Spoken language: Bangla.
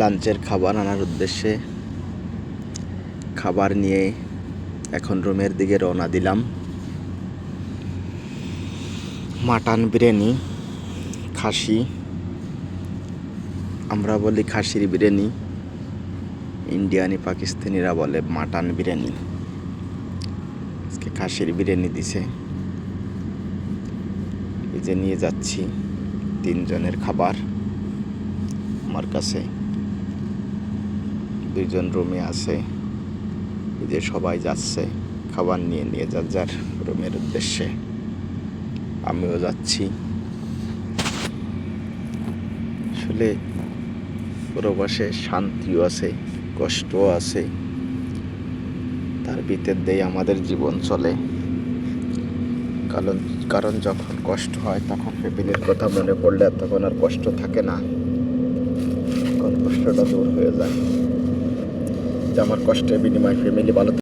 লাঞ্চের খাবার আনার উদ্দেশ্যে খাবার নিয়ে এখন রুমের দিকে রওনা দিলাম। মাটন বিরিয়ানি, খাসি, আমরা বলি খাসির বিরিয়ানি, ইন্ডিয়ানি, পাকিস্তানিরা বলে মাটন বিরিয়ানি। আজকে খাসির বিরিয়ানি দিছে। এই যে নিয়ে যাচ্ছি তিনজনের খাবার। আমার কাছে দুইজন রুমে আছে। যে সবাই যাচ্ছে, খাবার নিয়ে নিয়ে যার যার রুমের উদ্দেশ্যে। আমিও যাচ্ছি। আসলে প্রবাসে শান্তিও আছে, কষ্টও আছে। তার ভিতর দিয়ে আমাদের জীবন চলে। কারণ কারণ যখন কষ্ট হয়, তখন ফ্যামিলির কথা মনে পড়লে তখন আর কষ্ট থাকে না। তখন কষ্টটা দূর হয়ে যায়। যে আমার কষ্টের বিনিময়ে ফ্যামিলি ভালো